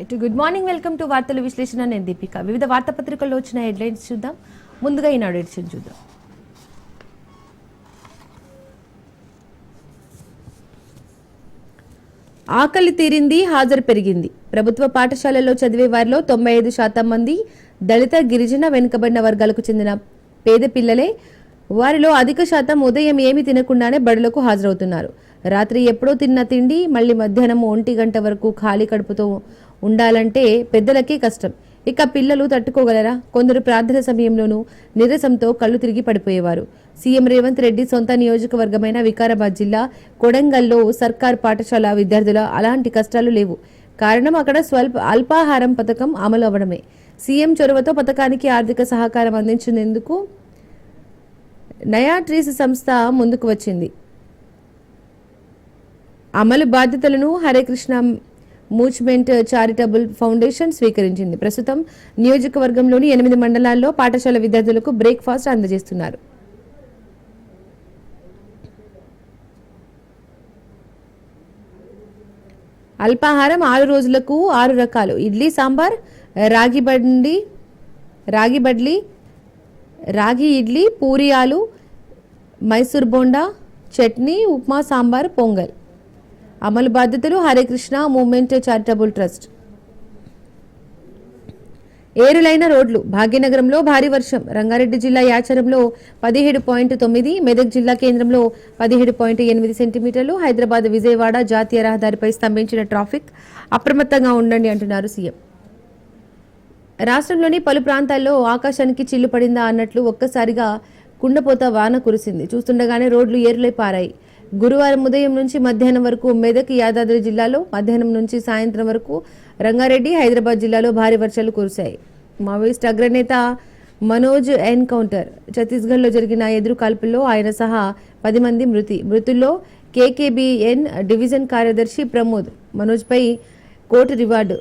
ఇటు good morning welcome to వార్తల విశ్లేషణ. నేను దీపిక. వివిధ వార్తాపత్రికల్లో వచ్చిన హెడ్లైన్స్ చూద్దాం. ముందుగా ఈనాడు ఎడిషన్ చూద్దాం. ఆకలి తీరింది హాజరు పెరిగింది. ప్రభుత్వ పాఠశాలల్లో చదివే వారిలో తొంభై ఐదు శాతం మంది దళిత గిరిజన వెనుకబడిన వర్గాలకు చెందిన పేద పిల్లలే. వారిలో అధిక శాతం ఉదయం ఏమి తినకుండానే బడులకు హాజరవుతున్నారు. రాత్రి ఎప్పుడో తిన్న తిండి మళ్ళీ మధ్యాహ్నం ఒంటి గంట వరకు ఖాళీ కడుపుతో ఉండాలంటే పెద్దలకే కష్టం. ఇక పిల్లలు తట్టుకోగలరా? కొందరు ప్రార్థన సమయంలోనూ నిరసంతో కళ్ళు తిరిగి పడిపోయేవారు. సీఎం రేవంత్ రెడ్డి సొంత నియోజకవర్గమైన వికారాబాద్ జిల్లా కొడంగల్లో సర్కార్ పాఠశాల విద్యార్థుల అలాంటి కష్టాలు లేవు. కారణం అక్కడ స్వల్ప అల్పాహారం పథకం అమలు అవ్వడమే. సీఎం చొరవతో పథకానికి ఆర్థిక సహకారం అందించినందుకు నయాట్రీస్ సంస్థ ముందుకు వచ్చింది. అమలు బాధ్యతలను Hare Krishna movement charitable foundation స్వీకరించింది. ప్రస్తుతం నియోజకవర్గంలోని ఎనిమిది మండలాల్లో పాఠశాల విద్యార్థులకు బ్రేక్ఫాస్ట్ అందజేస్తున్నారు. అల్పాహారం ఆరు రోజులకు ఆరు రకాలు. ఇడ్లీ సాంబార్ రాగి బండి రాగి బడ్లీ రాగి ఇడ్లీ పూరియాలు మైసూర్ బోండా చట్నీ ఉప్మా సాంబార్ పొంగల్. అమలు బాధ్యతలు హరేకృష్ణ మూమెంట్ చారిటబుల్ ట్రస్ట్. ఏరులైన రోడ్లు భాగ్యనగరంలో భారీ వర్షం రంగారెడ్డి జిల్లా యాచరంలో పదిహేడు పాయింట్ తొమ్మిది మెదక్ జిల్లా కేంద్రంలో పదిహేడు పాయింట్ ఎనిమిది సెంటీమీటర్లు హైదరాబాద్ విజయవాడ జాతీయ రహదారిపై స్తంభించిన ట్రాఫిక్ అప్రమత్తంగా ఉండండి అంటున్నారు సీఎం. రాష్ట్రంలోని పలు ప్రాంతాల్లో ఆకాశానికి చిల్లు పడిందా అన్నట్లు ఒక్కసారిగా కుండపోత వాన కురిసింది. చూస్తుండగానే రోడ్లు ఏరులై పారాయి. గురువారం ఉదయం నుంచి మధ్యాహ్నం వరకు మెదక్ యాదాద్రి జిల్లాలో మధ్యాహ్నం నుంచి సాయంత్రం వరకు రంగారెడ్డి హైదరాబాద్ జిల్లాలో భారీ వర్షాలు కురిశాయి. మావోయిస్ట్ అగ్రనేత మనోజ్ ఎన్కౌంటర్ ఛత్తీస్గఢ్లో జరిగిన ఎదురు కాల్పుల్లో ఆయన సహా పది మంది మృతి మృతుల్లో కేకేబిఎన్ డివిజన్ కార్యదర్శి ప్రమోద్ మనోజ్పై కోర్టు రివార్డు.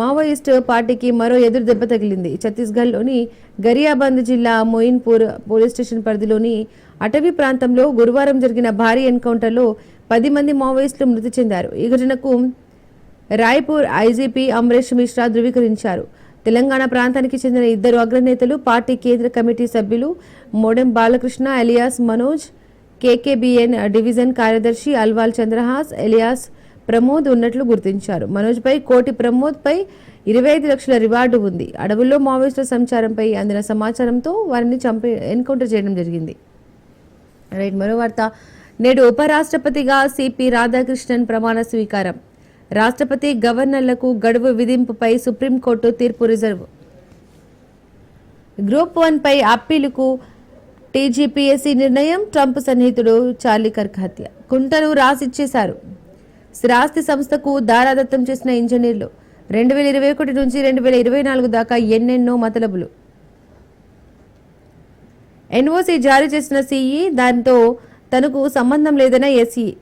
మావోయిస్ట్ పార్టీకి మరో ఎదురు దెబ్బ తగిలింది. ఛత్తీస్గఢ్లోని గరియాబంద్ జిల్లా మొయిన్పూర్ పోలీస్ స్టేషన్ పరిధిలోని అటవీ ప్రాంతంలో గురువారం జరిగిన భారీ ఎన్కౌంటర్లో పది మంది మావోయిస్టులు మృతి చెందారు. ఈ ఘటనకు రాయ్పూర్ ఐజీపీ అమరేష్ మిశ్రా ధృవీకరించారు. తెలంగాణ ప్రాంతానికి చెందిన ఇద్దరు అగ్రనేతలు పార్టీ కేంద్ర కమిటీ సభ్యులు Modem Balakrishna alias Manoj KKBN division కార్యదర్శి అల్వాల్ చంద్రహాస్ ఎలియాస్ ప్రమోద్ ఉన్నట్లు గుర్తించారు. మనోజ్పై కోటి ప్రమోద్పై ఇరవై ఐదు లక్షల రివార్డు ఉంది. అడవుల్లో మావోయిస్టుల సంచారంపై అందిన సమాచారంతో వారిని చంపే ఎన్కౌంటర్ చేయడం జరిగింది. రైట్ మరో వార్త. నేడు ఉపరాష్ట్రపతిగా సిపి రాధాకృష్ణన్ ప్రమాణ స్వీకారం. రాష్ట్రపతి గవర్నర్లకు గడువు విధింపుపై సుప్రీంకోర్టు తీర్పు రిజర్వ్. గ్రూప్ వన్ పై అప్పీలుకు టీజీపీఎస్సీ నిర్ణయం ట్రంప్ సన్నిహితుడు చార్లీ కర్క్ హత్య. కుంటను రాసిచ్చేశారు. స్థిరాస్తి సంస్థకు దారాదత్తం చేసిన ఇంజనీర్లు. రెండు వేల ఇరవై ఒకటి నుంచి రెండు వేల ఇరవై నాలుగు దాకా ఎన్నెన్నో మతలబులు. ఎన్ఓసి జారీ చేసిన సిఈ దాంతో తనకు సంబంధం లేదన్న ఎస్ఈ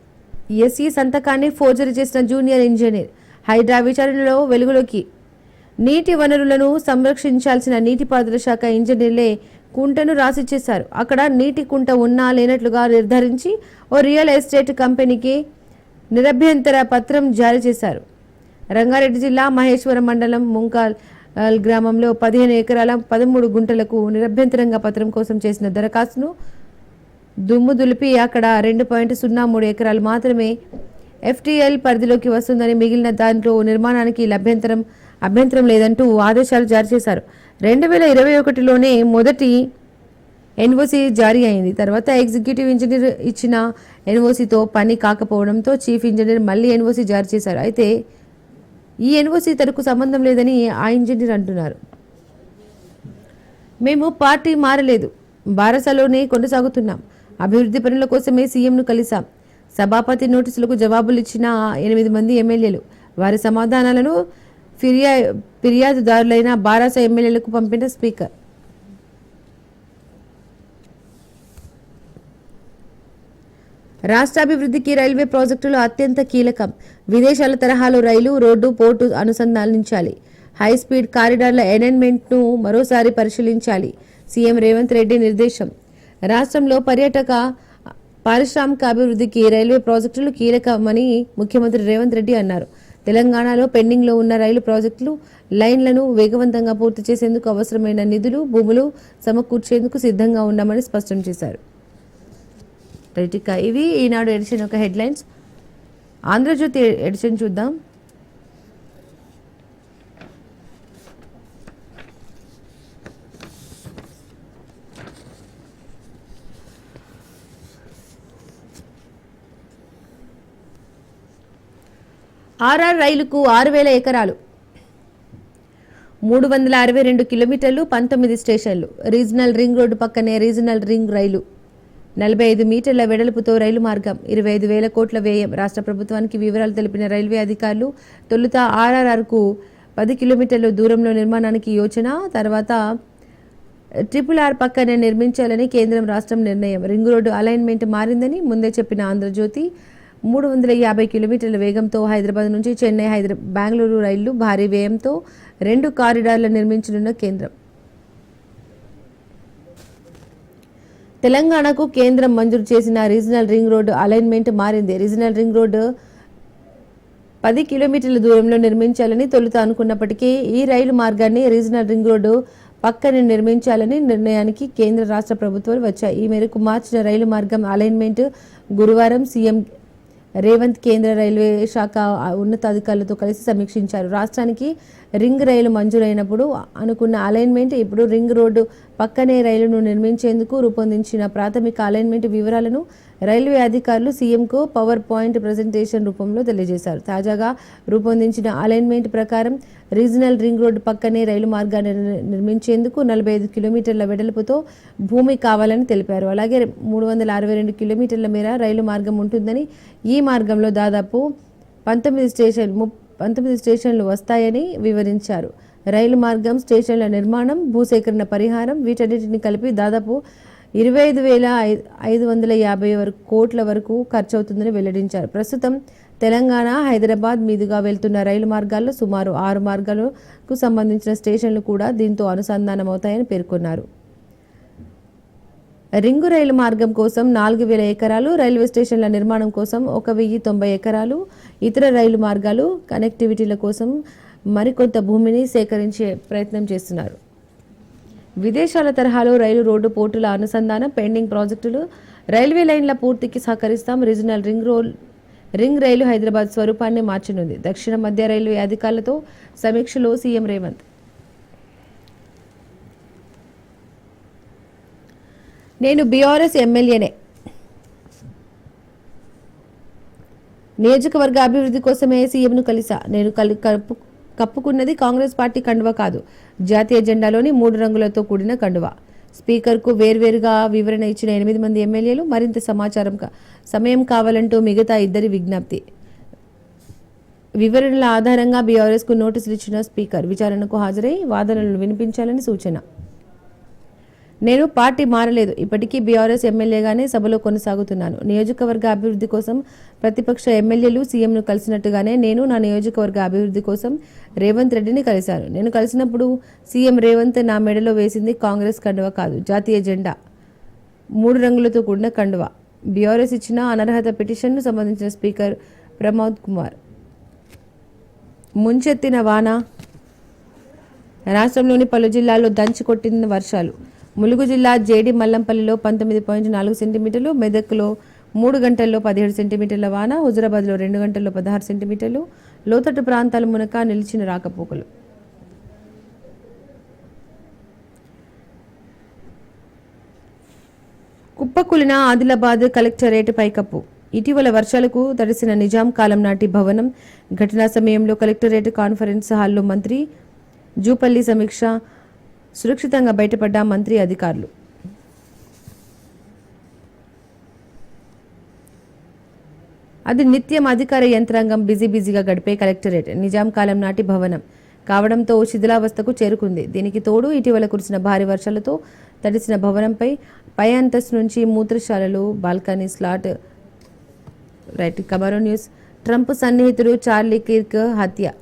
ఎస్ఈ సంతకాన్ని ఫోర్జరీ చేసిన జూనియర్ ఇంజనీర్ హైడ్రా విచారణలో వెలుగులోకి. నీటి వనరులను సంరక్షించాల్సిన నీటిపారుదల శాఖ ఇంజనీర్లే కుంటను రాసిచ్చేశారు అక్కడ నీటి కుంట ఉన్నా లేనట్లుగా నిర్ధారించి ఓ రియల్ ఎస్టేట్ కంపెనీకి నిరభ్యంతర పత్రం జారీ చేశారు. రంగారెడ్డి జిల్లా మహేశ్వరం మండలం ముంకాల్ గ్రామంలో పదిహేను ఎకరాల పదమూడు గుంటలకు నిరభ్యంతరంగా పత్రం కోసం చేసిన దరఖాస్తును దుమ్ము దులిపి అక్కడ రెండు పాయింట్ సున్నా మూడు ఎకరాలు మాత్రమే ఎఫ్టీఎల్ పరిధిలోకి వస్తుందని మిగిలిన దాంట్లో నిర్మాణానికి లభ్యంతరం అభ్యంతరం లేదంటూ ఆదేశాలు జారీ చేశారు. రెండు వేల ఇరవై ఒకటిలోనే మొదటి ఎన్ఓసి జారీ అయింది. తర్వాత ఎగ్జిక్యూటివ్ ఇంజనీర్ ఇచ్చిన ఎన్ఓసితో పని కాకపోవడంతో చీఫ్ ఇంజనీర్ మళ్ళీ ఎన్ఓసి జారీ చేశారు. అయితే ఈ ఎన్ఓసి తనకు సంబంధం లేదని ఆ ఇంజనీర్ అంటున్నారు. మేము పార్టీ మారలేదు. బారసలోనే కొనసాగుతున్నాం. అభివృద్ధి పనుల కోసమే సీఎంను కలిశాం. సభాపతి నోటీసులకు జవాబులు ఇచ్చిన ఎనిమిది మంది ఎమ్మెల్యేలు వారి సమాధానాలను ఫిర్యా ఫిర్యాదుదారులైన బారాస ఎమ్మెల్యేలకు పంపిన స్పీకర్. రాష్ట్రాభివృద్ధికి రైల్వే ప్రాజెక్టులు అత్యంత కీలకం. విదేశాల తరహాలో రైలు రోడ్డు పోర్టు అనుసంధానించాలి. హై స్పీడ్ కారిడార్ల ను మరోసారి పరిశీలించాలి. సీఎం రేవంత్ రెడ్డి నిర్దేశం. రాష్ట్రంలో పర్యాటక పారిశ్రామిక అభివృద్ధికి రైల్వే ప్రాజెక్టులు కీలకమని ముఖ్యమంత్రి రేవంత్ రెడ్డి అన్నారు. తెలంగాణలో పెండింగ్లో ఉన్న రైలు ప్రాజెక్టులు లైన్లను వేగవంతంగా పూర్తి చేసేందుకు అవసరమైన నిధులు భూములు సమకూర్చేందుకు సిద్ధంగా ఉన్నామని స్పష్టం చేశారు. ఇవి. ఈనాడు ఎడిషన్ యొక్క హెడ్లైన్స్. ఆంధ్రజ్యోతి ఎడిషన్ చూద్దాం. ఆర్ఆర్ రైలుకు ఆరు వేల ఎకరాలు. మూడు వందల అరవై రెండు కిలోమీటర్లు పంతొమ్మిది స్టేషన్లు. రీజనల్ రింగ్ రోడ్డు పక్కనే రీజనల్ రింగ్ రైలు. నలభై ఐదు మీటర్ల వెడల్పుతో రైలు మార్గం ఇరవై ఐదు వేల కోట్ల వ్యయం. రాష్ట్ర ప్రభుత్వానికి వివరాలు తెలిపిన రైల్వే అధికారులు తొలుత ఆర్ఆర్ఆర్కు పది కిలోమీటర్ల దూరంలో నిర్మాణానికి యోచన తర్వాత ట్రిపుల్ ఆర్ పక్కనే నిర్మించాలని కేంద్రం రాష్ట్రం నిర్ణయం. రింగ్ రోడ్డు అలైన్మెంట్ మారిందని ముందే చెప్పిన ఆంధ్రజ్యోతి మూడు వందల యాభై కిలోమీటర్ల వేగంతో హైదరాబాద్ నుంచి చెన్నై హైదరా బెంగళూరు రైళ్ళు భారీ వ్యయంతో రెండు కారిడార్లు నిర్మించనున్న కేంద్రం. తెలంగాణకు కేంద్రం మంజూరు చేసిన రీజనల్ రింగ్ రోడ్డు అలైన్మెంట్ మారింది. రీజనల్ రింగ్ రోడ్డు పది కిలోమీటర్ల దూరంలో నిర్మించాలని తొలుత అనుకున్నప్పటికీ ఈ రైలు మార్గాన్ని రీజనల్ రింగ్ రోడ్డు పక్కన నిర్మించాలని నిర్ణయానికి కేంద్ర రాష్ట్ర ప్రభుత్వాలు వచ్చాయి. ఈ మేరకు మార్చిన రైలు మార్గం అలైన్మెంట్ గురువారం సీఎం రేవంత్ కేంద్ర రైల్వే శాఖ ఉన్నతాధికారులతో కలిసి సమీక్షించారు. రాష్ట్రానికి రింగ్ రైలు మంజూరైనప్పుడు అనుకున్న అలైన్మెంట్ ఇప్పుడు రింగ్ రోడ్డు పక్కనే రైలును నిర్మించేందుకు రూపొందించిన ప్రాథమిక అలైన్మెంట్ వివరాలను రైల్వే అధికారులు సీఎంకు పవర్ పాయింట్ ప్రజెంటేషన్ రూపంలో తెలియజేశారు. తాజాగా రూపొందించిన అలైన్మెంట్ ప్రకారం రీజనల్ రింగ్ రోడ్డు పక్కనే రైలు మార్గాన్ని నిర్మించేందుకు నలభై ఐదు కిలోమీటర్ల వెడల్పుతో భూమి కావాలని తెలిపారు. అలాగే మూడు వందల అరవై రెండు కిలోమీటర్ల మేర రైలు మార్గం ఉంటుందని ఈ మార్గంలో దాదాపు పంతొమ్మిది స్టేషన్ ము పంతొమ్మిది స్టేషన్లు వస్తాయని వివరించారు. రైలు మార్గం స్టేషన్ల నిర్మాణం భూసేకరణ పరిహారం వీటన్నిటిని కలిపి దాదాపు ఇరవై ఐదు వేల ఐ- ఐదు వందల యాభై వరకు కోట్ల వరకు ఖర్చవుతుందని వెల్లడించారు. ప్రస్తుతం తెలంగాణ హైదరాబాద్ మీదుగా వెళ్తున్న రైలు మార్గాల్లో సుమారు ఆరు మార్గాలకు సంబంధించిన స్టేషన్లు కూడా దీంతో అనుసంధానమవుతాయని పేర్కొన్నారు. రింగు రైలు మార్గం కోసం నాలుగు వేల ఎకరాలు రైల్వే స్టేషన్ల నిర్మాణం కోసం ఒక వెయ్యి తొంభై ఎకరాలు ఇతర రైలు మార్గాలు కనెక్టివిటీల కోసం మరికొంత భూమిని సేకరించే ప్రయత్నం చేస్తున్నారు. విదేశాల తరహాలో రైలు రోడ్డు పోర్టుల అనుసంధానం పెండింగ్ ప్రాజెక్టులు రైల్వే లైన్ల పూర్తికి సహకరిస్తాం రీజనల్ రింగ్ రోల్ రింగ్ రైలు హైదరాబాద్ స్వరూపాన్ని మార్చనుంది. దక్షిణ మధ్య రైల్వే అధికారులతో సమీక్షలో సీఎం రేవంత్. నేను బీఆర్ఎస్ ఎమ్మెల్యేనే. నియోజకవర్గ అభివృద్ధి కోసమే సీఎంను కలిసా? నేను కలి కలుపు కప్పుకున్నది కాంగ్రెస్ పార్టీ కండువ కాదు. జాతీయ జెండాలోని మూడు రంగులతో కూడిన కండువ. స్పీకర్కు వేర్వేరుగా వివరణ ఇచ్చిన ఎనిమిది మంది ఎమ్మెల్యేలు మరింత సమాచారం కా- సమయం కావాలంటూ మిగతా ఇద్దరి విజ్ఞప్తి. వివరణల ఆధారంగా బీఆర్ఎస్కు నోటీసులు ఇచ్చిన స్పీకర్ విచారణకు హాజరై వాదనలను వినిపించాలని సూచన. నేను పార్టీ మారలేదు. ఇప్పటికీ బీఆర్ఎస్ ఎమ్మెల్యేగానే సభలో కొనసాగుతున్నాను. నియోజకవర్గ అభివృద్ధి కోసం ప్రతిపక్ష ఎమ్మెల్యేలు సీఎంను కలిసినట్టుగానే నేను నా నియోజకవర్గ అభివృద్ధి కోసం రేవంత్ రెడ్డిని కలిశాను. నేను కలిసినప్పుడు సీఎం రేవంత్ నా మెడలో వేసింది కాంగ్రెస్ కండువ కాదు జాతీయ జెండా. మూడు రంగులతో కూడిన కండువ. బీఆర్ఎస్ ఇచ్చిన అనర్హత పిటిషన్ను సంబంధించిన స్పీకర్ ప్రమోద్ కుమార్. ముంచెత్తిన వాన. రాష్ట్రంలోని పలు జిల్లాల్లో దంచి కొట్టిన వర్షాలు. ములుగు జిల్లా జేడి మల్లంపల్లిలో పంతొమ్మిది పాయింట్ నాలుగు సెంటీమీటర్లు మెదక్లో మూడు గంటల్లో పదిహేడు సెంటీమీటర్ల వాన హుజరాబాద్లో రెండు గంటల్లో పదహారు సెంటీమీటర్లు లోతట్టు ప్రాంతాల మునక నిలిచిన రాకపోకలు. కుప్పకూలిన ఆదిలాబాద్ కలెక్టరేట్ పైకప్పు. ఇటీవల వర్షాలకు తడిసిన నిజాం కాలం నాటి భవనం. ఘటనా సమయంలో కలెక్టరేట్ కాన్ఫరెన్స్ హాల్లో మంత్రి జూపల్లి సమీక్ష సురక్షితంగా బయటపడ్డ మంత్రి అధికారులు. అది నిత్యం అధికార యంత్రాంగం బిజీ బిజీగా గడిపే కలెక్టరేట్. నిజాం కాలం నాటి భవనం. కావడంతో శిథిలావస్థకు చేరుకుంది. దీనికి తోడు ఇటీవల కురిసిన భారీ వర్షాలతో తడిసిన భవనంపై పై అంతస్తు నుంచి మూత్రశాలలు బాల్కనీ స్లాట్ రైట్ కమరో న్యూస్. ట్రంప్ సన్నిహితుడు చార్లీ కిర్క్ హత్య.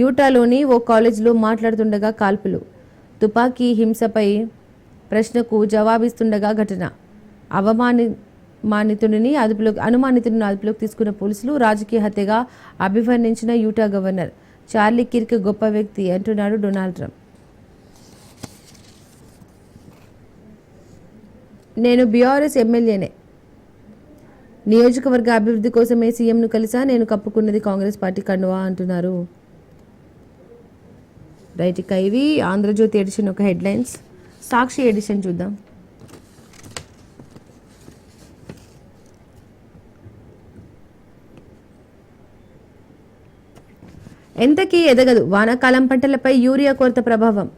యూటాలోని ఓ కాలేజీలో మాట్లాడుతుండగా కాల్పులు. తుపాకీ హింసపై ప్రశ్నకు జవాబిస్తుండగా ఘటన. అవమాని మానితుడిని అదుపులో అనుమానితుడిని అదుపులోకి తీసుకున్న పోలీసులు రాజకీయ హత్యగా అభివర్ణించిన యూటా గవర్నర్ చార్లీ కిర్క్ గొప్ప వ్యక్తి అంటున్నాడు డొనాల్డ్ ట్రంప్. నేను బీఆర్ఎస్ ఎమ్మెల్యేనే. నియోజకవర్గ అభివృద్ధి కోసమే సీఎంను కలిసా? నేను కప్పుకున్నది కాంగ్రెస్ పార్టీ కండువా అంటున్నారు. రైట్ ఇక ఇవి ఆంధ్రజ్యోతి ఎడిషన్ ఒక హెడ్లైన్స్. సాక్షి ఎడిషన్ చూద్దాం. ఎంతకీ ఎదగదు. వానాకాలం పంటలపై యూరియా కొరత ప్రభావం.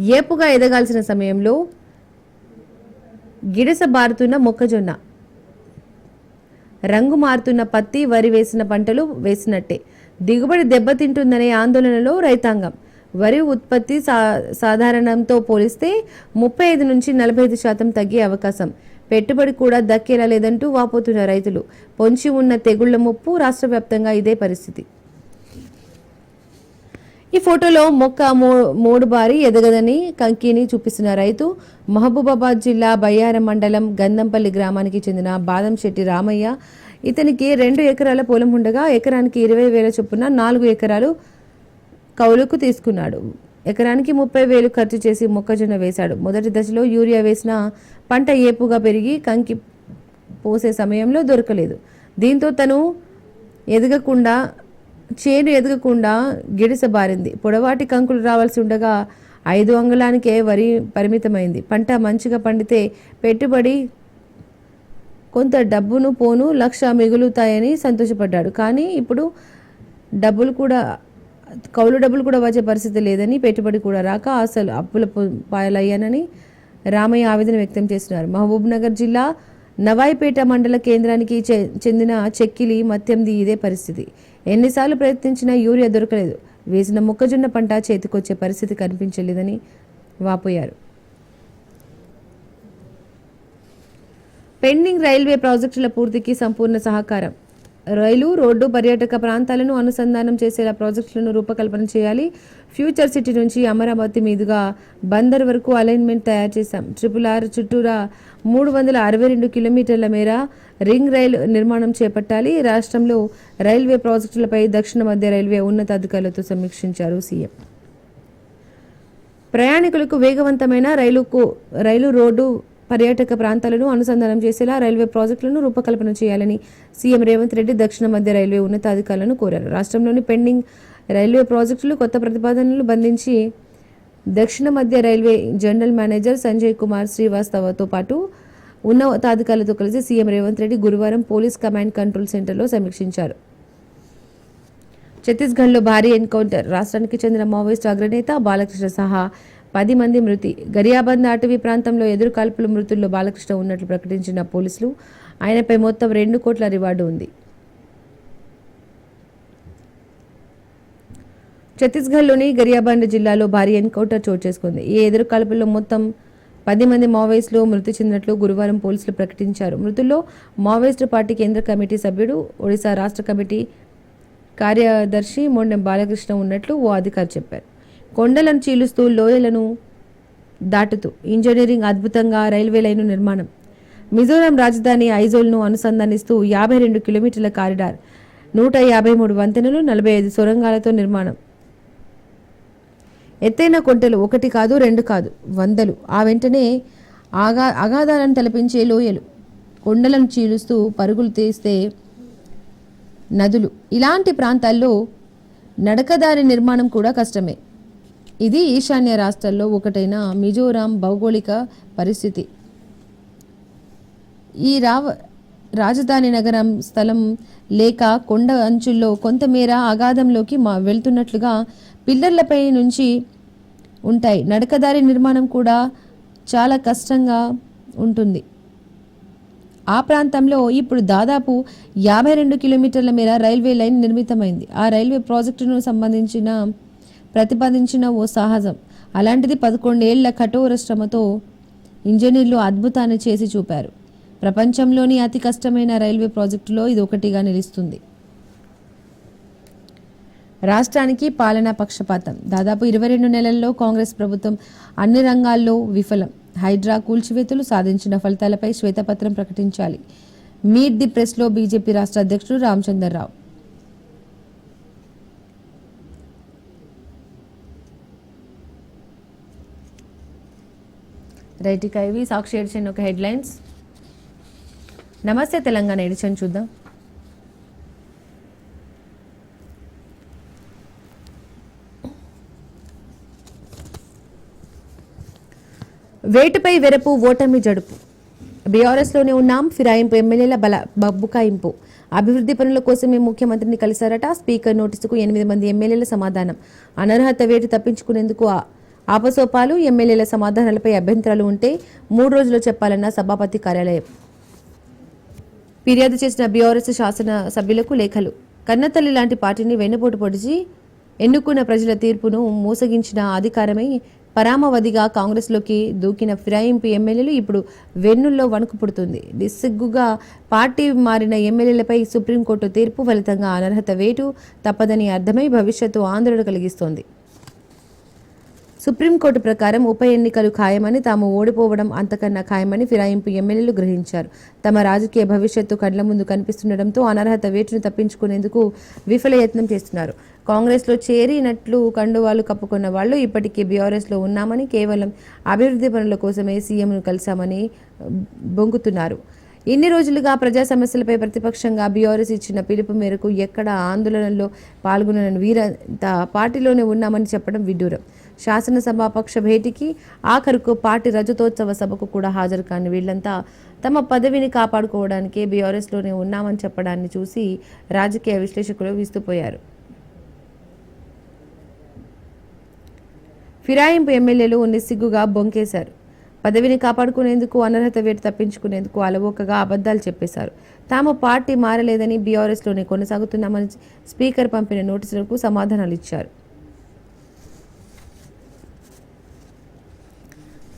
ఏపుగా ఎదగాల్సిన సమయంలో గిడస బారుతున్న మొక్కజొన్న. రంగు మారుతున్న పత్తి వరి వేసిన పంటలు వేసినట్టే. దిగుబడి దెబ్బతింటుందనే ఆందోళనలో రైతాంగం. వరి ఉత్పత్తి సా సాధారణంతో పోలిస్తే ముప్పై ఐదు నుంచి నలభై ఐదు శాతం తగ్గే అవకాశం. పెట్టుబడి కూడా దక్కేలా లేదంటూ వాపోతున్న రైతులు. పొంచి ఉన్న తెగుళ్ళ ముప్పు రాష్ట్ర వ్యాప్తంగా ఇదే పరిస్థితి. ఈ ఫోటోలో మొక్క మూ- మూడు బారి ఎదగదని కంకిని చూపిస్తున్న రైతు మహబూబాబాద్ జిల్లా బయ్యారం మండలం గంధంపల్లి గ్రామానికి చెందిన బాదం శెట్టి రామయ్య. ఇతనికి రెండు ఎకరాల పొలం ఉండగా ఎకరానికి ఇరవై వేల చొప్పున నాలుగు ఎకరాలు కౌలుకు తీసుకున్నాడు. ఎకరానికి ముప్పై వేలు ఖర్చు చేసి మొక్కజొన్న వేశాడు. మొదటి దశలో యూరియా వేసిన పంట ఏపుగా పెరిగి కంకి పోసే సమయంలో దొరకలేదు. దీంతో తను ఎదగకుండా చేను ఎదగకుండా గిడిసబారింది పొడవాటి కంకులు రావాల్సి ఉండగా ఐదు అంగుళానికే వరి పరిమితమైంది. పంట మంచిగా పండితే పెట్టుబడి కొంత డబ్బును పోను లక్ష మిగులుతాయని సంతోషపడ్డాడు. కానీ ఇప్పుడు డబ్బులు కూడా కౌలు డబ్బులు కూడా వచ్చే పరిస్థితి లేదని పెట్టుబడి కూడా రాక అసలు అప్పుల పాలయ్యానని రామయ్య ఆవేదన వ్యక్తం చేస్తున్నారు. మహబూబ్ నగర్ జిల్లా నవాయిపేట మండల కేంద్రానికి చె- చెందిన చెక్కిలి మత్యంది ఇదే పరిస్థితి. ఎన్నిసార్లు ప్రయత్నించినా యూరియా దొరకలేదు. వేసిన మొక్కజొన్న పంట చేతికొచ్చే పరిస్థితి కనిపించలేదని వాపోయారు. పెండింగ్ రైల్వే ప్రాజెక్టుల పూర్తికి సంపూర్ణ సహకారం రైలు రోడ్డు పర్యాటక ప్రాంతాలను అనుసంధానం చేసేలా ప్రాజెక్టులను రూపకల్పన చేయాలి. ఫ్యూచర్ సిటీ నుంచి అమరావతి మీదుగా బందర్ వరకు అలైన్మెంట్ తయారు చేశాం. ట్రిపుల్ ఆర్ చుట్టూరా మూడు వందల అరవై రెండు కిలోమీటర్ల మేర రింగ్ రైలు నిర్మాణం చేపట్టాలి. రాష్ట్రంలో రైల్వే ప్రాజెక్టులపై దక్షిణ మధ్య రైల్వే ఉన్నతాధికారులతో సమీక్షించారు సీఎం. ప్రయాణికులకు వేగవంతమైన రైలుకు రైలు రోడ్డు పర్యాటక ప్రాంతాలను అనుసంధానం చేసేలా రైల్వే ప్రాజెక్టులను రూపకల్పన చేయాలని సీఎం రేవంత్ రెడ్డి దక్షిణ మధ్య రైల్వే ఉన్నతాధికారులను కోరారు. రాష్ట్రంలోని పెండింగ్ రైల్వే ప్రాజెక్టులు కొత్త ప్రతిపాదనలు బంధించి దక్షిణ మధ్య railway general manager Sanjay Kumar శ్రీవాస్తవతో పాటు ఉన్నతాధికారులతో కలిసి సీఎం రేవంత్ రెడ్డి గురువారం పోలీస్ కమాండ్ కంట్రోల్ సెంటర్లో సమీక్షించారు. ఛత్తీస్గఢ్లో భారీ ఎన్కౌంటర్. రాష్ట్రానికి చెందిన మావోయిస్టు అగ్రనేత బాలకృష్ణ సహా పది మంది మృతి. గరియాబంద్ అటవీ ప్రాంతంలో ఎదురు కాల్పుల మృతుల్లో బాలకృష్ణ ఉన్నట్లు ప్రకటించిన పోలీసులు ఆయనపై మొత్తం రెండు కోట్ల రివార్డు ఉంది. ఛత్తీస్గఢ్లోని గరియాబండ్ జిల్లాలో భారీ ఎన్కౌంటర్ చోటు చేసుకుంది. ఈ ఎదురు కాల్పుల్లో మొత్తం పది మంది మావోయిస్టులు మృతి చెందినట్లు గురువారం పోలీసులు ప్రకటించారు. మృతుల్లో మావోయిస్టు పార్టీ కేంద్ర కమిటీ సభ్యుడు ఒడిశా రాష్ట్ర కమిటీ కార్యదర్శి మొండెం బాలకృష్ణ ఉన్నట్లు ఓ అధికారి చెప్పారు. కొండలను చీలుస్తూ లోయలను దాటుతూ. ఇంజనీరింగ్ అద్భుతంగా రైల్వే లైను నిర్మాణం. మిజోరాం రాజధాని ఐజోల్ను అనుసంధానిస్తూ యాభై రెండు కిలోమీటర్ల కారిడార్ నూట యాభై మూడు వంతెనలు నలభై ఐదు సొరంగాలతో నిర్మాణం. ఎత్తైన కొంటలు ఒకటి కాదు రెండు కాదు వందలు. ఆ వెంటనే ఆగా అగాధాలను తలపించే లోయలు. కొండలను చీలుస్తూ పరుగులు తీస్తే నదులు. ఇలాంటి ప్రాంతాల్లో నడకదారి నిర్మాణం కూడా కష్టమే. ఇది ఈశాన్య రాష్ట్రాల్లో ఒకటైన మిజోరాం భౌగోళిక పరిస్థితి. ఈ రావ రాజధాని నగరం స్థలం లేక కొండ అంచుల్లో కొంతమేర అగాధంలోకి మా వెళ్తున్నట్లుగా పిల్లర్లపై నుంచి ఉంటాయి. నడకదారి నిర్మాణం కూడా చాలా కష్టంగా ఉంటుంది. ఆ ప్రాంతంలో ఇప్పుడు దాదాపు యాభై రెండు కిలోమీటర్ల మేర రైల్వే లైన్ నిర్మితమైంది. ఆ రైల్వే ప్రాజెక్టును సంబంధించిన ప్రతిపాదించిన ఓ సాహసం. అలాంటిది పదకొండేళ్ళ కఠోర శ్రమతో ఇంజనీర్లు అద్భుతాన్ని చేసి చూపారు. ప్రపంచంలోని అతి కష్టమైన రైల్వే ప్రాజెక్టులో ఇది ఒకటిగా నిలుస్తుంది. రాష్ట్రానికి పాలనా పక్షపాతం. దాదాపు ఇరవై రెండు నెలల్లో కాంగ్రెస్ ప్రభుత్వం అన్ని రంగాల్లో విఫలం. హైడ్రా కూల్చివేతలు సాధించిన ఫలితాలపై శ్వేతపత్రం ప్రకటించాలి. మీట్ ది ప్రెస్లో బీజేపీ రాష్ట్ర అధ్యక్షుడు రామచంద్రరావు. రైట్ ఇవి సాక్షి ఎడిషన్ ఒక హెడ్లైన్స్. నమస్తే తెలంగాణ ఎడిషన్ చూద్దాం. వేటుపై వెరపు ఓటమి జడుపు. బీఆర్ఎస్లోనే ఉన్నాం ఫిరాయింపు ఎమ్మెల్యేల బల బబ్బుకాయింపు. అభివృద్ధి పనుల కోసమే ముఖ్యమంత్రిని కలిశారట స్పీకర్ నోటీసుకు ఎనిమిది మంది ఎమ్మెల్యేల సమాధానం. అనర్హత వేటు తప్పించుకునేందుకు ఆపసోపాలు ఎమ్మెల్యేల సమాధానాలపై అభ్యంతరాలు ఉంటే మూడు రోజుల్లో చెప్పాలన్న సభాపతి కార్యాలయం. ఫిర్యాదు చేసిన బీఆర్ఎస్ శాసన సభ్యులకు లేఖలు. కన్నతల్లి లాంటి పార్టీని వెన్నుపోటు పొడిచి ఎన్నుకున్న ప్రజల తీర్పును మోసగించిన అధికారమై పరామవధిగా కాంగ్రెస్లోకి దూకిన ఫిరాయింపు ఎమ్మెల్యేలు ఇప్పుడు వెన్నుల్లో వణుకు పుడుతుంది. నిస్సిగ్గుగా పార్టీ మారిన ఎమ్మెల్యేలపై సుప్రీంకోర్టు తీర్పు ఫలితంగా అనర్హత వేటు తప్పదని అర్థమై భవిష్యత్తు ఆందోళన కలిగిస్తోంది. సుప్రీంకోర్టు ప్రకారం ఉప ఎన్నికలు ఖాయమని తాము ఓడిపోవడం అంతకన్నా ఖాయమని ఫిరాయింపు ఎమ్మెల్యేలు గ్రహించారు. తమ రాజకీయ భవిష్యత్తు కండ్ల ముందు కనిపిస్తుండటంతో అనర్హత వేటును తప్పించుకునేందుకు విఫల యత్నం చేస్తున్నారు. కాంగ్రెస్లో చేరినట్లు కండువాలు కప్పుకున్న వాళ్ళు ఇప్పటికీ బీఆర్ఎస్లో ఉన్నామని కేవలం అభివృద్ధి పనుల కోసమే సీఎంను కలిశామని బొంగుతున్నారు. ఇన్ని రోజులుగా ప్రజా సమస్యలపై ప్రతిపక్షంగా బీఆర్ఎస్ ఇచ్చిన పిలుపు మేరకు ఎక్కడ ఆందోళనలో పాల్గొనని వీరంతా పార్టీలోనే ఉన్నామని చెప్పడం విడ్డూరం. శాసనసభాపక్ష భేటీకి ఆఖరుకు పార్టీ రజతోత్సవ సభకు కూడా హాజరు కాని వీళ్ళంతా తమ పదవిని కాపాడుకోవడానికే బీఆర్ఎస్లోనే ఉన్నామని చెప్పడాన్ని చూసి రాజకీయ విశ్లేషకులు విస్తుపోయారు. ఫిరాయింపు ఎమ్మెల్యేలు నిస్సిగ్గుగా బొంకేశారు. పదవిని కాపాడుకునేందుకు అనర్హత వేటు తప్పించుకునేందుకు అలవోకగా అబద్ధాలు చెప్పేశారు. తాము పార్టీ మారలేదని బీఆర్ఎస్లోనే కొనసాగుతున్నామని స్పీకర్ పంపిన నోటీసులకు సమాధానాలు ఇచ్చారు.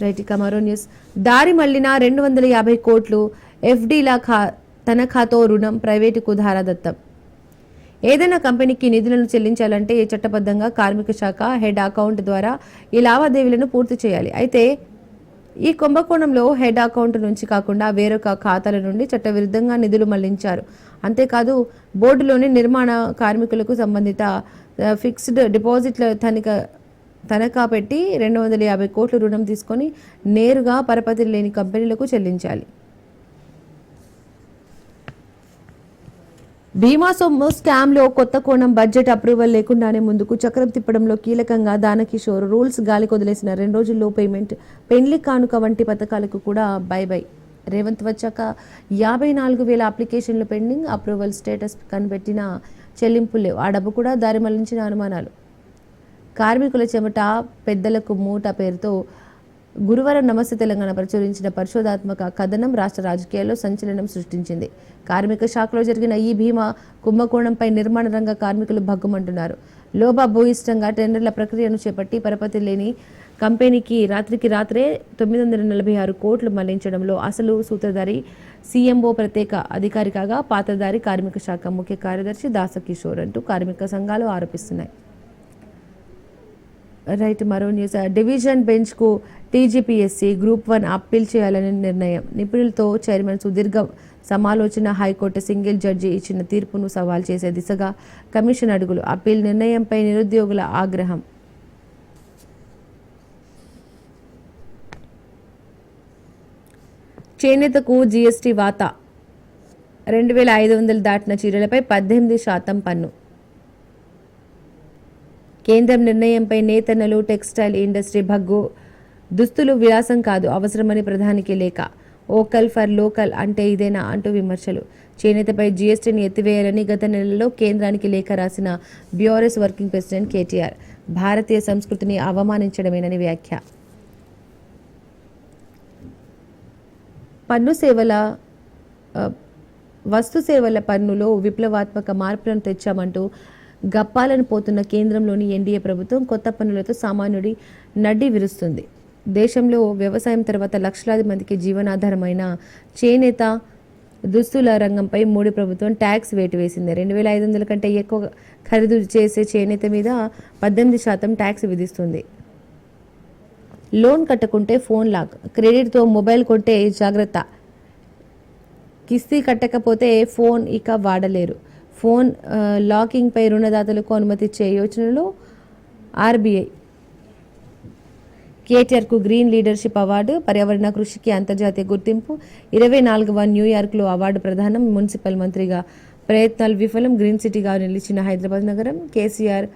రైట్ ఇక మరో న్యూస్ దారి మళ్ళిన రెండు వందల యాభై కోట్లు ఎఫ్డీల ఖా తనఖాతో రుణం ప్రైవేటుకు ధారాదత్తం ఏదైనా కంపెనీకి నిధులను చెల్లించాలంటే చట్టబద్ధంగా కార్మిక శాఖ హెడ్ అకౌంట్ ద్వారా ఈ లావాదేవీలను పూర్తి చేయాలి. అయితే ఈ కుంభకోణంలో హెడ్ అకౌంట్ నుంచి కాకుండా వేరొక ఖాతాల నుండి చట్టవిరుద్ధంగా నిధులు మళ్ళించారు. అంతేకాదు బోర్డులోని నిర్మాణ కార్మికులకు సంబంధిత ఫిక్స్డ్ డిపాజిట్ల తనిఖ తనఖా పెట్టి రెండు వందల యాభై కోట్ల రుణం తీసుకొని నేరుగా పరపతి లేని కంపెనీలకు చెల్లించాలి. భీమా సొమ్ము స్కామ్లో కొత్త కోణం బడ్జెట్ అప్రూవల్ లేకుండానే ముందుకు చక్రం తిప్పడంలో కీలకంగా దానకిషోర్ రూల్స్ గాలి కొదిలేసిన రెండు రోజుల్లో పేమెంట్ పెండ్లి కానుక వంటి పథకాలకు కూడా బై బై. రేవంత్ వచ్చాక యాభై నాలుగు వేల అప్లికేషన్లు పెండింగ్ అప్రూవల్ స్టేటస్ కనిపెట్టిన చెల్లింపులు లేవు. ఆ డబ్బు కూడా దారి మళ్ళించిన అనుమానాలు. కార్మికుల చెమట పెద్దలకు మూట పేరుతో గురువారం నమస్తే తెలంగాణ ప్రచురించిన పరిశోధాత్మక కథనం రాష్ట్ర రాజకీయాల్లో సంచలనం సృష్టించింది. కార్మిక శాఖలో జరిగిన ఈ భీమా కుంభకోణంపై నిర్మాణ రంగ కార్మికులు భగ్గుమంటున్నారు. లోబా భూయిష్టంగా టెండర్ల ప్రక్రియను చేపట్టి పరపతి లేని కంపెనీకి రాత్రికి రాత్రే తొమ్మిది వందల నలభై ఆరు కోట్లు మళ్ళించడంలో అసలు సూత్రధారి సీఎంఓ ప్రత్యేక అధికారి కాగా పాత్రధారి కార్మిక శాఖ ముఖ్య కార్యదర్శి దాసకిషోర్ అంటూ కార్మిక సంఘాలు ఆరోపిస్తున్నాయి. రైట్ మరో న్యూస్. డివిజన్ బెంచ్కు టీజీపీఎస్సీ గ్రూప్ వన్ అప్పీల్ చేయాలని నిర్ణయం. నిపుణులతో చైర్మన్ సుదీర్ఘ సమాలోచన హైకోర్టు సింగిల్ జడ్జి ఇచ్చిన తీర్పును సవాల్ చేసే దిశగా కమిషన్ అడుగులు. అప్పీల్ నిర్ణయంపై నిరుద్యోగుల ఆగ్రహం. చేనేతకు జీఎస్టీ వాతా రెండు వేల ఐదు వందలు దాటిన చీరలపై పద్దెనిమిది శాతం పన్ను. కేంద్రం నిర్ణయంపై నేతన్నలు టెక్స్టైల్ ఇండస్ట్రీ భగ్గు దుస్తులు విలాసం కాదు అవసరమని ప్రధానికి లేఖ. ఓకల్ ఫర్ లోకల్ అంటే ఇదేనా అంటూ విమర్శలు. చేనేతపై జీఎస్టీని ఎత్తివేయాలని గత నెలలో కేంద్రానికి లేఖ రాసిన బ్యూఆర్ఎస్ వర్కింగ్ ప్రెసిడెంట్ కేటీఆర్. భారతీయ సంస్కృతిని అవమానించడమేనని వ్యాఖ్య. పన్ను సేవల వస్తు సేవల పన్నులో విప్లవాత్మక మార్పులను తెచ్చామంటూ గప్పాలను పోతున్న కేంద్రంలోని ఎన్డీఏ ప్రభుత్వం కొత్త పనులతో సామాన్యుడి నడ్డి విరుస్తుంది. దేశంలో వ్యవసాయం తర్వాత లక్షలాది మందికి జీవనాధారమైన చేనేత దుస్తుల రంగంపై మోడీ ప్రభుత్వం ట్యాక్స్ వేటు వేసింది. రెండు వేల ఐదు వందల కంటే ఎక్కువ ఖరీదు చేసే చేనేత మీద పద్దెనిమిది శాతం ట్యాక్స్ విధిస్తుంది. లోన్ కట్టకుంటే ఫోన్ లాక్ క్రెడిట్తో మొబైల్ కొంటే జాగ్రత్త కిస్తీ కట్టకపోతే ఫోన్ ఇక వాడలేరు. ఫోన్ లాకింగ్పై రుణదాతలకు అనుమతి ఇచ్చే యోచనలో ఆర్బీఐ కేటీఆర్కు గ్రీన్ లీడర్షిప్ అవార్డు పర్యావరణ కృషికి అంతర్జాతీయ గుర్తింపు ఇరవై నాలుగవ న్యూయార్క్లో అవార్డు ప్రధానం మున్సిపల్ మంత్రిగా. ప్రయత్నాలు విఫలం గ్రీన్ సిటీగా నిలిచిన హైదరాబాద్ నగరం కేసీఆర్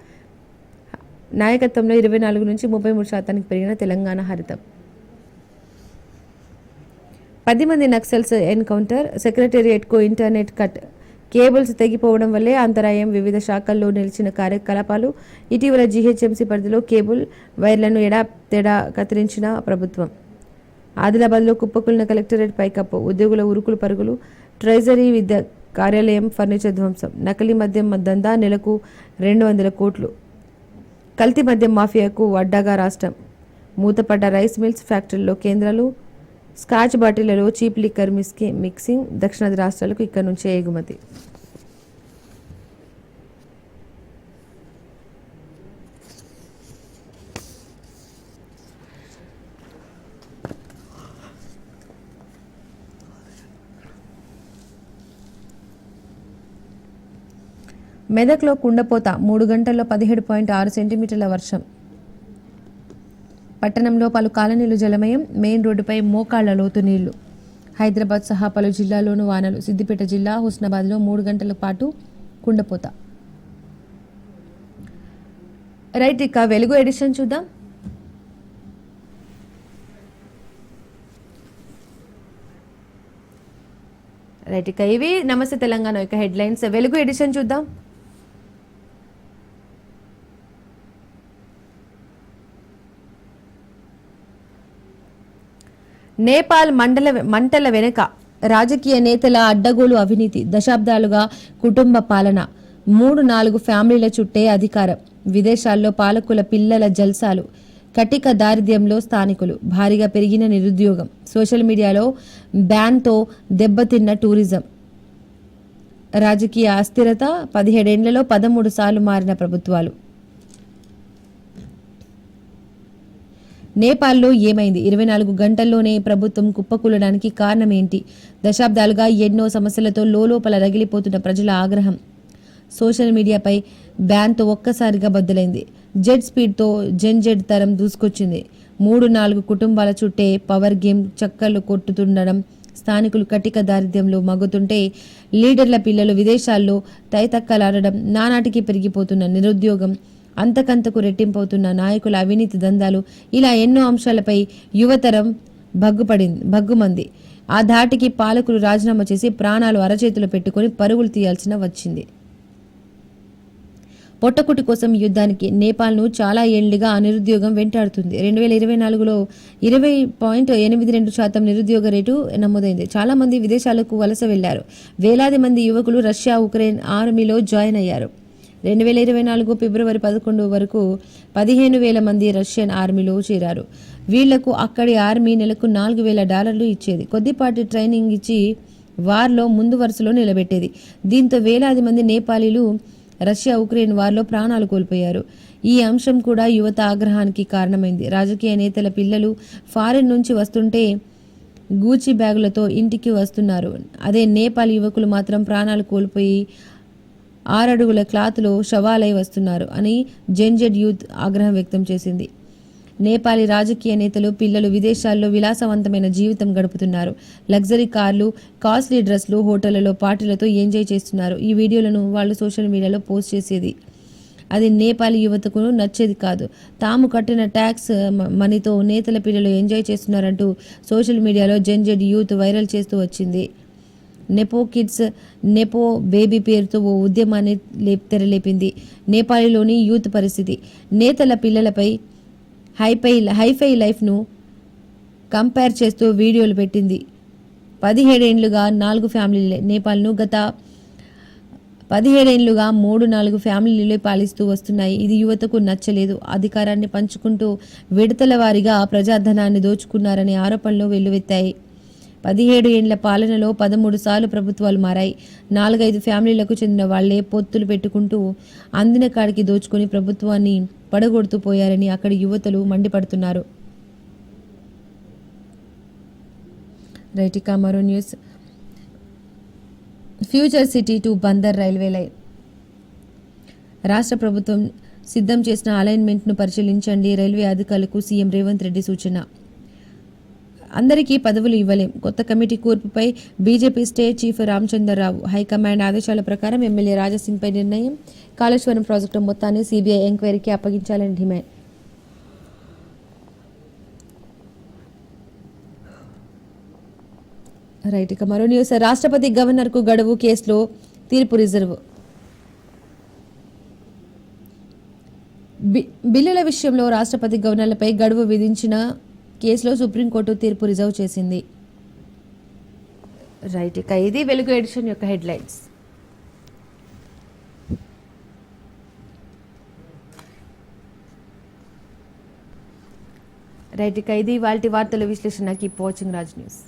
నాయకత్వంలో ఇరవై నాలుగు నుంచి ముప్పై మూడు శాతానికి పెరిగిన తెలంగాణ హరితం. పది మంది నక్సల్స్ ఎన్కౌంటర్ సెక్రటేరియట్కు ఇంటర్నెట్ కట్ కేబుల్స్ తెగిపోవడం వల్లే అంతరాయం. వివిధ శాఖల్లో నిలిచిన కార్యకలాపాలు ఇటీవల జీహెచ్ఎంసీ పరిధిలో కేబుల్ వైర్లను ఎడాతెడా కత్తిరించిన ప్రభుత్వం. ఆదిలాబాద్లో కుప్పకూలిన కలెక్టరేట్ పైకప్పు. ఉద్యోగుల ఉరుకులు పరుగులు. ట్రెజరీ విద్య కార్యాలయం ఫర్నిచర్ ధ్వంసం. నకిలీ మద్యం దందా నెలకు రెండు వందల కోట్లు. కల్తీ మద్యం మాఫియాకు అడ్డాగా రాష్ట్రం. మూతపడ్డ రైస్ మిల్స్ ఫ్యాక్టరీల్లో కేంద్రాలు స్కాచ్ బాటిళ్ళలో చీప్ లిక్కర్ మిస్కి మిక్సింగ్ దక్షిణాది రాష్ట్రాలకు ఇక్కడ నుంచే ఎగుమతి. మెదక్లో కుండపోత మూడు గంటల్లో పదిహేడు పాయింట్ ఆరు సెంటీమీటర్ల వర్షం. పట్టణంలో పలు కాలనీలు జలమయం. మెయిన్ రోడ్డుపై మోకాళ్ళ లోతు నీళ్ళు. హైదరాబాద్ సహా పలు జిల్లాల్లోనూ వానలు. సిద్దిపేట జిల్లా హుస్నాబాద్లో మూడు గంటల పాటు కుండపోత. రైట్ ఇక వెలుగు ఎడిషన్ చూద్దాం. రైట్ ఇక ఇవి నమస్తే తెలంగాణ యొక్క హెడ్లైన్స్. వెలుగు ఎడిషన్ చూద్దాం. నేపాల్ మండల మంటల వెనుక రాజకీయ నేతల అడ్డగోలు అవినీతి దశాబ్దాలుగా కుటుంబ పాలన మూడు నాలుగు ఫ్యామిలీల చుట్టే అధికారం విదేశాల్లో పాలకుల పిల్లల జల్సాలు కటిక దారిద్ర్యంలో స్థానికులు భారీగా పెరిగిన నిరుద్యోగం సోషల్ మీడియాలో బ్యాన్తో దెబ్బతిన్న టూరిజం. రాజకీయ అస్థిరత పదిహేడేండ్లలో పదమూడు సార్లు మారిన ప్రభుత్వాలు. నేపాల్లో ఏమైంది? ఇరవై నాలుగు గంటల్లోనే ప్రభుత్వం కుప్పకూలడానికి కారణం ఏంటి దశాబ్దాలుగా ఎన్నో సమస్యలతో లోలోపల రగిలిపోతున్న ప్రజల ఆగ్రహం. సోషల్ మీడియాపై బ్యాన్తో ఒక్కసారిగా బద్దలైంది. జెడ్ స్పీడ్తో జెన్ జెడ్ తరం దూసుకొచ్చింది. మూడు నాలుగు కుటుంబాల చుట్టే పవర్ గేమ్ చక్కర్లు కొట్టుతుండడం స్థానికులు కటిక దారిద్ర్యంలో మగ్గుతుంటే లీడర్ల పిల్లలు విదేశాల్లో తైతక్కలాడడం నానాటికి పెరిగిపోతున్న నిరుద్యోగం అంతకంతకు రెట్టింపవుతున్న నాయకుల అవినీతి దందాలు ఇలా ఎన్నో అంశాలపై యువతరం భగ్గుపడింది భగ్గుమంది. ఆ ధాటికి పాలకులు రాజీనామా చేసి ప్రాణాలు అరచేతిలో పెట్టుకొని పరుగులు తీయాల్సిన వచ్చింది. పొట్టకుటి కోసం యుద్ధానికి నేపాల్ను చాలా ఏళ్ళుగా నిరుద్యోగం వెంటాడుతుంది. రెండు వేల ఇరవై నాలుగులో ఇరవై పాయింట్ ఎనిమిది రెండు శాతం నిరుద్యోగ రేటు నమోదైంది. చాలామంది విదేశాలకు వలస వెళ్ళారు. వేలాది మంది యువకులు రష్యా ఉక్రెయిన్ ఆర్మీలో జాయిన్ అయ్యారు. రెండు వేల ఇరవై నాలుగు ఫిబ్రవరి పదకొండు వరకు పదిహేను వేల మంది రష్యన్ ఆర్మీలో చేరారు. వీళ్ళకు అక్కడి ఆర్మీ నెలకు నాలుగు వేల డాలర్లు ఇచ్చేది. కొద్దిపాటి ట్రైనింగ్ ఇచ్చి వార్లో ముందు వరుసలో నిలబెట్టేది. దీంతో వేలాది మంది నేపాలీలు రష్యా ఉక్రెయిన్ వార్లో ప్రాణాలు కోల్పోయారు. ఈ అంశం కూడా యువత ఆగ్రహానికి కారణమైంది. రాజకీయ నేతల పిల్లలు ఫారిన్ నుంచి వస్తుంటే గూచి బ్యాగులతో ఇంటికి వస్తున్నారు. అదే నేపాల్ యువకులు మాత్రం ప్రాణాలు కోల్పోయి ఆరడుగుల క్లాత్లో శవాలై వస్తున్నారు అని జెన్జెడ్ యూత్ ఆగ్రహం వ్యక్తం చేసింది. నేపాలీ రాజకీయ నేతలు పిల్లలు విదేశాల్లో విలాసవంతమైన జీవితం గడుపుతున్నారు. లగ్జరీ కార్లు కాస్ట్లీ డ్రెస్లు హోటళ్ళలో పార్టీలతో ఎంజాయ్ చేస్తున్నారు. ఈ వీడియోలను వాళ్ళు సోషల్ మీడియాలో పోస్ట్ చేసేది. అది నేపాలీ యువతకు నచ్చేది కాదు. తాము కట్టిన ట్యాక్స్ మనీతో నేతల పిల్లలు ఎంజాయ్ చేస్తున్నారంటూ సోషల్ మీడియాలో జెన్జెడ్ యూత్ వైరల్ చేస్తూ వచ్చింది. నెపో కిడ్స్ నెపో బేబీ పేరుతో ఓ ఉద్యమాన్ని లే తెరలేపింది. నేపాలీలోని యూత్ పరిస్థితి. నేతల పిల్లలపై హైపై హైఫై లైఫ్ను కంపేర్ చేస్తూ వీడియోలు పెట్టింది. పదిహేడేండ్లుగా నాలుగు ఫ్యామిలీలే నేపాల్ను గత పదిహేడేండ్లుగా మూడు నాలుగు ఫ్యామిలీలే పాలిస్తూ వస్తున్నాయి. ఇది యువతకు నచ్చలేదు. అధికారాన్ని పంచుకుంటూ విడతల వారిగా ప్రజాధనాన్ని దోచుకున్నారనే ఆరోపణలు వెల్లువెత్తాయి. పదిహేడు ఏండ్ల పాలనలో పదమూడు సార్లు ప్రభుత్వాలు మారాయి. నాలుగైదు ఫ్యామిలీలకు చెందిన వాళ్ళే పొత్తులు పెట్టుకుంటూ అందిన కాడికి దోచుకొని ప్రభుత్వాన్ని పడగొడుతూ పోయారని అక్కడి యువతలు మండిపడుతున్నారు. రైట్ ఇక మరో news. Future city to Bandar railway line. రాష్ట్ర ప్రభుత్వం సిద్ధం చేసిన అలైన్మెంట్ను పరిశీలించండి రైల్వే అధికారులకు సీఎం రేవంత్ రెడ్డి సూచన. అందరికీ పదవులు ఇవ్వలేం. కొత్త కమిటీ కూర్పుపై BJP state chief Ramachandra Rao. High command ఆదేశాల ప్రకారం ఎమ్మెల్యే రాజసింగ్పై నిర్ణయం. కాళేశ్వరం ప్రాజెక్టు మొత్తాన్ని సీబీఐ ఎంక్వైరీకి అప్పగించాలని డిమాండ్. రైట్ ఇక మరో న్యూస్. రాష్ట్రపతి గవర్నర్కు గడువు కేసులో తీర్పు రిజర్వ్. బి- బిల్లుల విషయంలో రాష్ట్రపతి గవర్నర్లపై గడువు విధించిన కేసులో సుప్రీంకోర్టు తీర్పు రిజర్వ్ చేసింది. రైట్ ఇక ఇది వెలుగు ఎడిషన్ యొక్క హెడ్లైన్స్. రైట్ ఇక ఇది వాటి వార్తల విశ్లేషణ. Keep watching Raj news.